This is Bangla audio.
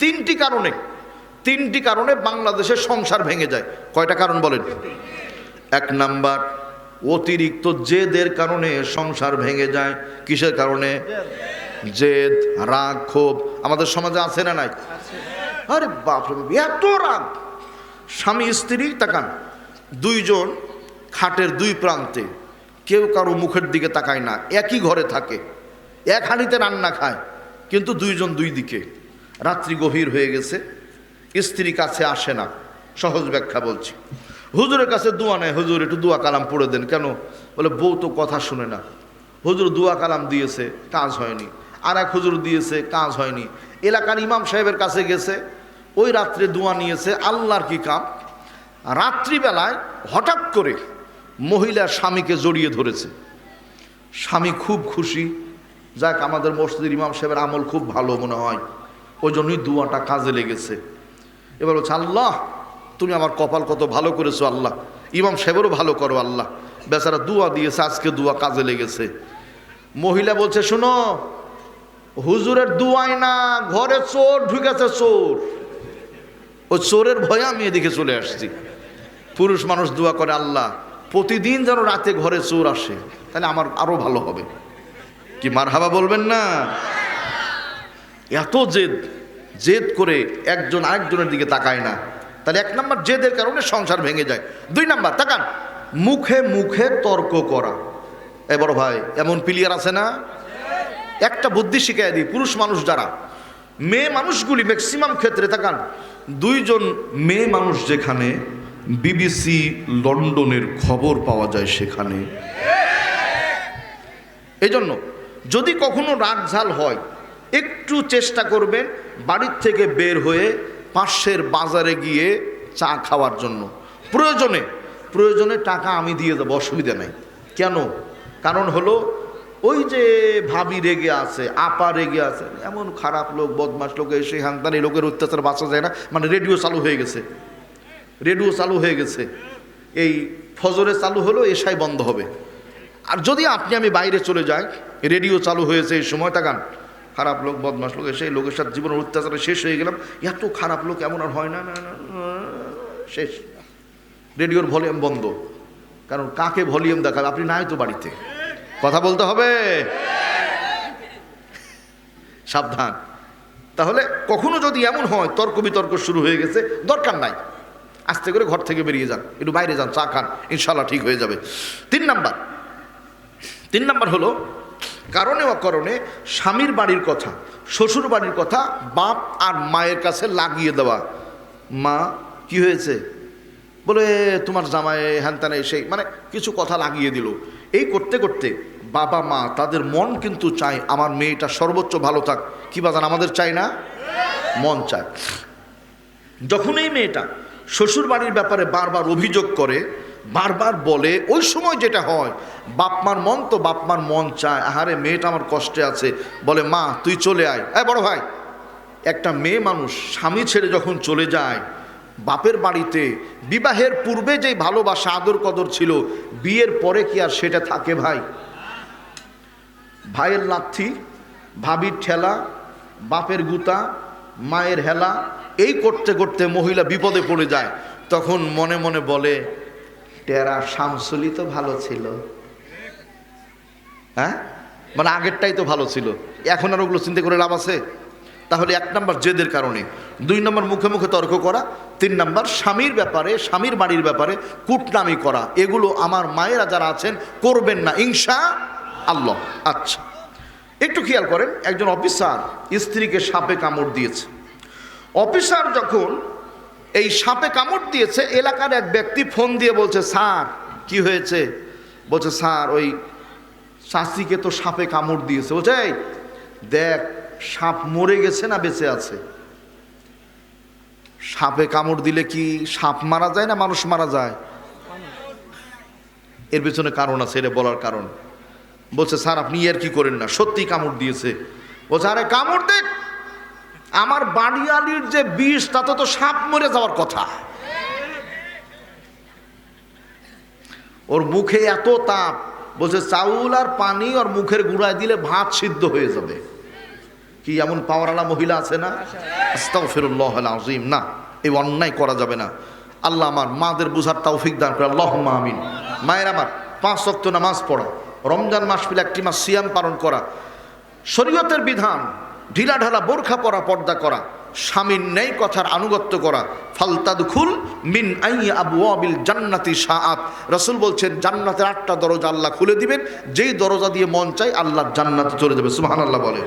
তিনটি কারণে তিনটি কারণে বাংলাদেশের সংসার ভেঙে যায়। কয়টা কারণ বলেন? এক নাম্বার অতিরিক্ত জেদের কারণে সংসার ভেঙে যায়। কিসের কারণে? জেদ রাগ ক্ষোভ। আমাদের সমাজে আছে না নাই? আরে বাপ, এত রাগ। স্বামী স্ত্রী তাকান। দুইজন খাটের দুই প্রান্তে কেউ কারও মুখের দিকে তাকায় না। একই ঘরে থাকে। এক হাঁড়িতে রান্না খায় কিন্তু দুইজন দুই দিকে। রাত্রি গভীর হয়ে গেছে। স্ত্রী কাছে আসে না। সহজ ব্যাখ্যা বলছি। হুজুরের কাছে দোয়া নেয় হুজুর, একটু দোয়া কালাম পড়ে দেন। কেন? বলে, বউ তো কথা শুনে না। হুজুর দোয়া কালাম দিয়েছে, কাজ হয়নি। আর এক হুজুর দিয়েছে, কাজ হয়নি। এলাকার ইমাম সাহেবের কাছে গেছে। ওই রাত্রে দোয়া নিয়েছে, আল্লাহর কি কাম? রাত্রিবেলায় হঠাৎ করে মহিলা স্বামীকে জড়িয়ে ধরেছে। স্বামী খুব খুশি। যাক, আমাদের মসজিদের ইমাম সাহেবের আমল খুব ভালো মনে হয়। ওই জন্যই দুয়াটা কাজে লেগেছে। এবার বলছে, আল্লাহ, তুমি আমার কপাল কত ভালো করেছ, আল্লাহ। ইমাম সাহেবেরও ভালো করো, আল্লাহ। বেচারা দুয়া দিয়েছে, আজকে দুয়া কাজে লেগেছে। মহিলা বলছে, শোনো, হুজুরের দুয়াই না, ঘরে চোর ঢুকেছে চোর। ও চোরের ভয়ে আমি এদিকে চলে আসছি। পুরুষ মানুষ দোয়া করে, আল্লাহ, প্রতিদিন যেন রাতে ঘরে চোর আসে, তাহলে আমার আরও ভালো হবে। কি মার হাবা বলবেন না? এত জেদ জেদ করে একজন আরেকজনের দিকে তাকায় না। তাহলে এক নম্বর জেদের কারণে সংসার ভেঙে যায়। দুই নাম্বার, তাকান। মুখে মুখে তর্ক করা। এ বড় ভাই, এমন প্লেয়ার আছে না? একটা বুদ্ধি শিখাই দিই, পুরুষ মানুষ যারা, মেয়ে মানুষগুলি ম্যাক্সিমাম ক্ষেত্রে তাকান। দুইজন মেয়ে মানুষ যেখানে বিবিসি লন্ডনের খবর পাওয়া যায় সেখানে। এই জন্য যদি কখনো রাগ ঝাল হয় একটু চেষ্টা করবেন বাড়ির থেকে বের হয়ে পাশের বাজারে গিয়ে চা খাওয়ার জন্য। প্রয়োজনে প্রয়োজনে টাকা আমি দিয়ে দেবো, অসুবিধা নেই। কেন? কারণ হলো, ওই যে ভাবি রেগে আছে, আপা রেগে আছে, এমন খারাপ লোক বদমাস লোক, এসে হান্তানি লোকের অত্যাচার বাঁচা যায় না মানে রেডিও চালু হয়ে গেছে। রেডিও চালু হয়ে গেছে। এই ফজরে চালু হলো, এসাই বন্ধ হবে। আর যদি আপনি, আমি বাইরে চলে যাই, রেডিও চালু হয়েছে এই সময় তাকান খারাপ লোক বদমাস লোক এসে লোকের সাথে জীবনের অত্যাচারে শেষ হয়ে গেলাম। এত খারাপ লোক এমন আর হয় না না শেষ। রেডিওর ভলিউম বন্ধ। কারণ কাকে ভলিউম দেখাবে? আপনি নাই তো বাড়িতে। কথা বলতে হবে? সাবধান। তাহলে কখনো যদি এমন হয়, তর্ক বিতর্ক শুরু হয়ে গেছে, দরকার নাই। আস্তে করে ঘর থেকে বেরিয়ে যান। একটু বাইরে যান, চা খান। ইনশাল্লাহ ঠিক হয়ে যাবে। তিন নাম্বার। তিন নাম্বার হলো কারণে অকারণে স্বামীর বাড়ির কথা, শ্বশুর বাড়ির কথা বাপ আর মায়ের কাছে লাগিয়ে দেওয়া। মা, কি হয়েছে? বলে, তোমার জামাই হ্যানত্যানে সেই মানে কিছু কথা লাগিয়ে দিল। এই করতে করতে বাবা, মা, তাদের মন কিন্তু চায়, আমার মেয়েটা সর্বোচ্চ ভালো থাক। কি বাজান আমাদের চাই না? মন চায়। যখন এই মেয়েটা শ্বশুর বাড়ির ব্যাপারে বারবার অভিযোগ করে বারবার বলে, ওই সময় যেটা হয়, বাপমার মন তো বাপমার মন চায়। আহারে, মেয়েটা আমার কষ্টে আছে। বলে, মা, তুই চলে আয়। এ, বড় ভাই, একটা মেয়ে মানুষ, স্বামী ছেড়ে যখন চলে যায়, বাপের বাড়িতে, বিবাহের পূর্বে যেই ভালোবাসা আদর কদর ছিল, বিয়ের পরে কি আর সেটা থাকে ভাই? ভাইয়ের লাথি, ভাবির ঠেলা, বাপের গুতা, মায়ের হেলা, এই করতে করতে মহিলা বিপদে পড়ে যায়। তখন মনে মনে বলে টেরা শামসুলি তো ভালো ছিল। হ্যাঁ? মানে আগেরটাই তো ভালো ছিল। এখন আর ওগুলো চিন্তা করে লাভ আছে? তাহলে এক নম্বর জেদের কারণে, দুই নম্বর মুখে মুখে তর্ক করা, তিন নম্বর স্বামীর ব্যাপারে, স্বামীর বাড়ির ব্যাপারে কুটনামি করা, এগুলো আমার মায়েরা যারা আছেন, করবেন না ইংসা আল্লাহ। আচ্ছা একটু খেয়াল করেন, একজন অফিসার স্ত্রীকে সাপে কামড় দিয়েছে। অফিসার যখন এই সাপে কামড় দিয়েছে এলাকার এক ব্যক্তি ফোন দিয়ে বলছে স্যার কি হয়েছে? বলছে স্যার ওই শাস্তিকে তো সাপে কামড় দিয়েছে। বলছে "এই, দেখ সাপ মরে গেছে না বেঁচে আছে? সাপে কামড় দিলে কি সাপ মারা যায় না মানুষ মারা যায়? এর পেছনে কারণ আছে এটা বলার কারণ। বলছে স্যার আপনি আর কি করেন না? সত্যি কামড় দিয়েছে। বলছে আরে কামড় দেখ আমার বাড়িয়ালির যে বিষ, তাতে তো সাপ মরে যাওয়ার কথা। ওর মুখে এত তাপ, বলছে চাউল আর পানি ওর মুখের গুঁড়ায় দিলে ভাত সিদ্ধ হয়ে যাবে। কি এমন পাওয়ারওয়ালা মহিলা আছে না? আস্তাগফিরুল্লাহ আজিম না, এই অন্যায় করা যাবে না। আল্লাহ আমার মাদের বুঝার তৌফিক দান করে আল্লাহ আমিন। মায়ের আমার, পাঁচ ওয়াক্ত নামাজ পড়া। রমজান মাস পেলে একটি মাস সিয়াম পালন করা। শরীয়তের বিধান ঢিলা ঢালা বোরখা পরা, পর্দা করা, স্বামীর ন্যায় কথার আনুগত্য করা ফালতাদ খুল মিন আই আবু আবিল জান্নাতি শাআত। রসুল বলছেন, জান্নাতের আটটা দরজা আল্লাহ খুলে দিবেন, যেই দরজা দিয়ে মন চাই আল্লাহ জান্নাতে চলে যাবে। সুবহানাল্লাহ বলে।